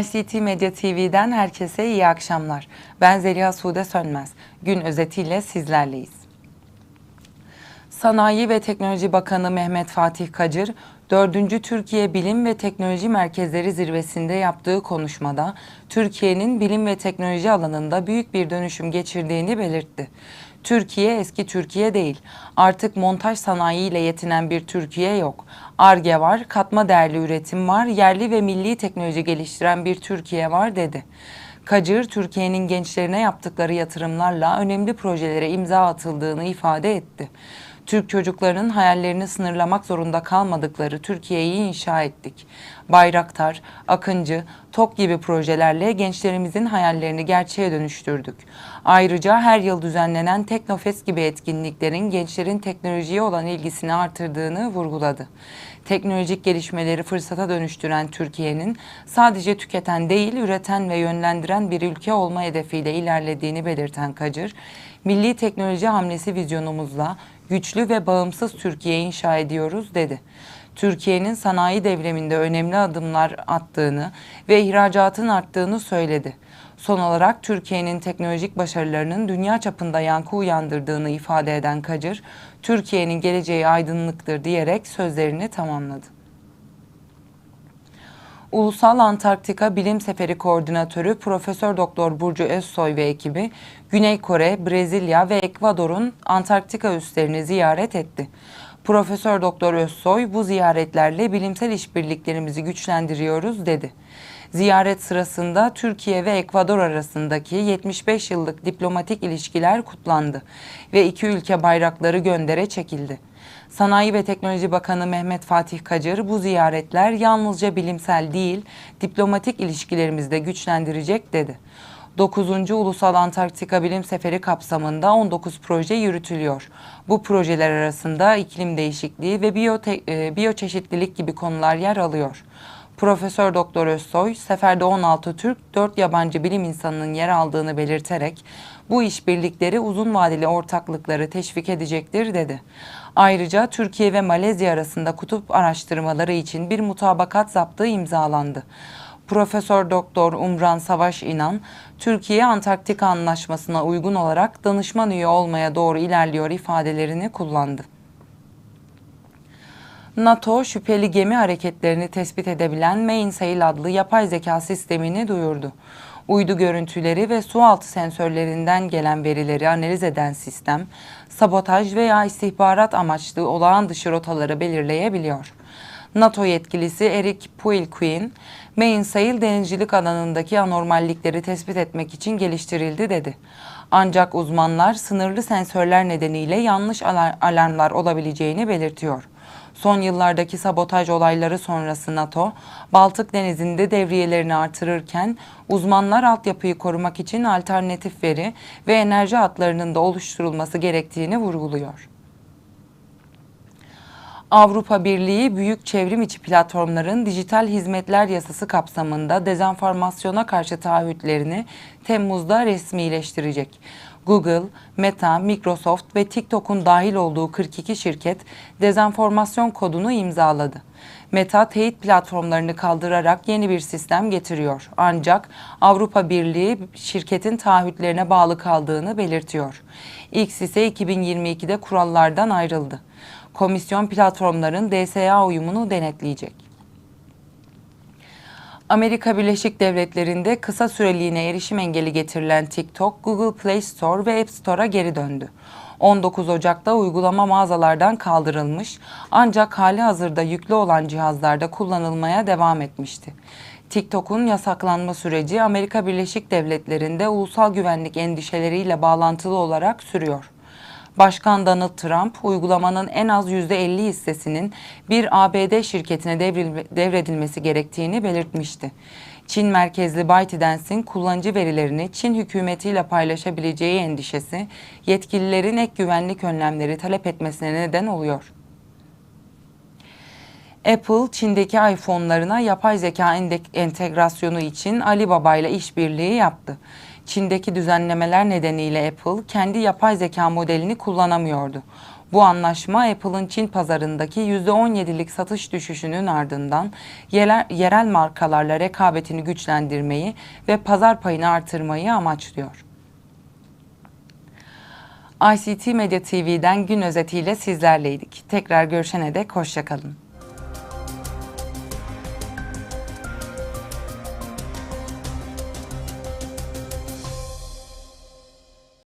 ICT Medya TV'den herkese iyi akşamlar. Ben Zeliha Sude Sönmez. Gün özetiyle sizlerleyiz. Sanayi ve Teknoloji Bakanı Mehmet Fatih Kacır, 4. Türkiye Bilim ve Teknoloji Merkezleri zirvesinde yaptığı konuşmada Türkiye'nin bilim ve teknoloji alanında büyük bir dönüşüm geçirdiğini belirtti. Türkiye eski Türkiye değil. Artık montaj sanayiyle yetinen bir Türkiye yok. ARGE var, katma değerli üretim var, yerli ve milli teknoloji geliştiren bir Türkiye var dedi. Kacır, Türkiye'nin gençlerine yaptıkları yatırımlarla önemli projelere imza atıldığını ifade etti. Türk çocuklarının hayallerini sınırlamak zorunda kalmadıkları Türkiye'yi inşa ettik. Bayraktar, Akıncı, TOK gibi projelerle gençlerimizin hayallerini gerçeğe dönüştürdük. Ayrıca her yıl düzenlenen Teknofest gibi etkinliklerin gençlerin teknolojiye olan ilgisini artırdığını vurguladı. Teknolojik gelişmeleri fırsata dönüştüren Türkiye'nin sadece tüketen değil, üreten ve yönlendiren bir ülke olma hedefiyle ilerlediğini belirten Kacır, milli teknoloji hamlesi vizyonumuzla güçlü ve bağımsız Türkiye inşa ediyoruz dedi. Türkiye'nin sanayi devriminde önemli adımlar attığını ve ihracatın arttığını söyledi. Son olarak Türkiye'nin teknolojik başarılarının dünya çapında yankı uyandırdığını ifade eden Kacır, Türkiye'nin geleceği aydınlıktır diyerek sözlerini tamamladı. Ulusal Antarktika Bilim Seferi Koordinatörü Profesör Doktor Burcu Özsoy ve ekibi Güney Kore, Brezilya ve Ekvador'un Antarktika üslerini ziyaret etti. Profesör Doktor Özsoy bu ziyaretlerle bilimsel işbirliklerimizi güçlendiriyoruz dedi. Ziyaret sırasında Türkiye ve Ekvador arasındaki 75 yıllık diplomatik ilişkiler kutlandı ve iki ülke bayrakları göndere çekildi. Sanayi ve Teknoloji Bakanı Mehmet Fatih Kacır bu ziyaretler yalnızca bilimsel değil, diplomatik ilişkilerimizi de güçlendirecek dedi. 9. Ulusal Antarktika Bilim Seferi kapsamında 19 proje yürütülüyor. Bu projeler arasında iklim değişikliği ve biyote, e, biyoçeşitlilik gibi konular yer alıyor. Profesör Doktor Özsoy, seferde 16 Türk, 4 yabancı bilim insanının yer aldığını belirterek bu işbirlikleri uzun vadeli ortaklıkları teşvik edecektir dedi. Ayrıca Türkiye ve Malezya arasında kutup araştırmaları için bir mutabakat zaptı imzalandı. Profesör Doktor Umran Savaş İnan, Türkiye Antarktika Anlaşması'na uygun olarak danışman üye olmaya doğru ilerliyor ifadelerini kullandı. NATO şüpheli gemi hareketlerini tespit edebilen Mainsail adlı yapay zeka sistemini duyurdu. Uydu görüntüleri ve sualtı sensörlerinden gelen verileri analiz eden sistem, sabotaj veya istihbarat amaçlı olağan dışı rotaları belirleyebiliyor. NATO yetkilisi Eric Puilquin, Mainsail denizcilik alanındaki anormallikleri tespit etmek için geliştirildi dedi. Ancak uzmanlar sınırlı sensörler nedeniyle yanlış alarmlar olabileceğini belirtiyor. Son yıllardaki sabotaj olayları sonrası NATO, Baltık Denizi'nde devriyelerini artırırken uzmanlar altyapıyı korumak için alternatif veri ve enerji hatlarının da oluşturulması gerektiğini vurguluyor. Avrupa Birliği büyük çevrim içi platformların dijital hizmetler yasası kapsamında dezenformasyona karşı taahhütlerini Temmuz'da resmileştirecek. Google, Meta, Microsoft ve TikTok'un dahil olduğu 42 şirket dezenformasyon kodunu imzaladı. Meta teyit platformlarını kaldırarak yeni bir sistem getiriyor. Ancak Avrupa Birliği şirketin taahhütlerine bağlı kaldığını belirtiyor. X ise 2022'de kurallardan ayrıldı. Komisyon platformların DSA uyumunu denetleyecek. Amerika Birleşik Devletleri'nde kısa süreliğine erişim engeli getirilen TikTok, Google Play Store ve App Store'a geri döndü. 19 Ocak'ta uygulama mağazalardan kaldırılmış ancak hali hazırda yüklü olan cihazlarda kullanılmaya devam etmişti. TikTok'un yasaklanma süreci Amerika Birleşik Devletleri'nde ulusal güvenlik endişeleriyle bağlantılı olarak sürüyor. Başkan Donald Trump uygulamanın en az %50 hissesinin bir ABD şirketine devredilmesi gerektiğini belirtmişti. Çin merkezli ByteDance'in kullanıcı verilerini Çin hükümetiyle paylaşabileceği endişesi yetkililerin ek güvenlik önlemleri talep etmesine neden oluyor. Apple, Çin'deki iPhone'larına yapay zeka entegrasyonu için Alibaba ile işbirliği yaptı. Çin'deki düzenlemeler nedeniyle Apple kendi yapay zeka modelini kullanamıyordu. Bu anlaşma Apple'ın Çin pazarındaki %17'lik satış düşüşünün ardından yerel, yerel markalarla rekabetini güçlendirmeyi ve pazar payını artırmayı amaçlıyor. ICT Medya TV'den gün özetiyle sizlerleydik. Tekrar görüşene dek hoşçakalın.